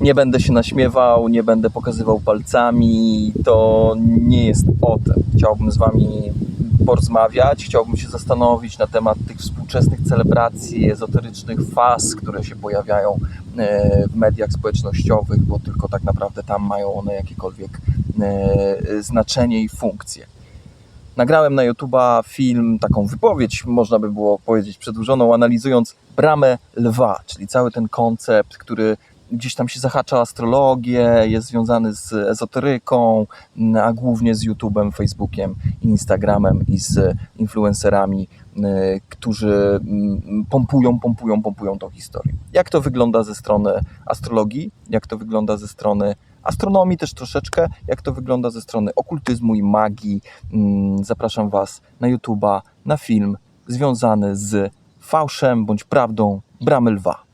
Nie będę się naśmiewał, nie będę pokazywał palcami. To nie jest o tym. Chciałbym z Wami porozmawiać, chciałbym się zastanowić na temat tych współczesnych celebracji, ezoterycznych faz, które się pojawiają e, w mediach społecznościowych, bo tylko tak naprawdę tam mają one jakiekolwiek e, znaczenie i funkcję. Nagrałem na YouTube'a film, taką wypowiedź, można by było powiedzieć, przedłużoną, analizując bramę lwa, czyli cały ten koncept, który gdzieś tam się zahacza o astrologię, jest związany z ezoteryką, a głównie z YouTube'em, Facebookiem, Instagramem i z influencerami, y, którzy mm, pompują, pompują, pompują tą historię. Jak to wygląda ze strony astrologii, jak to wygląda ze strony astronomii też troszeczkę, jak to wygląda ze strony okultyzmu i magii. Mm, Zapraszam Was na YouTube'a, na film związany z fałszem bądź prawdą bramy lwa.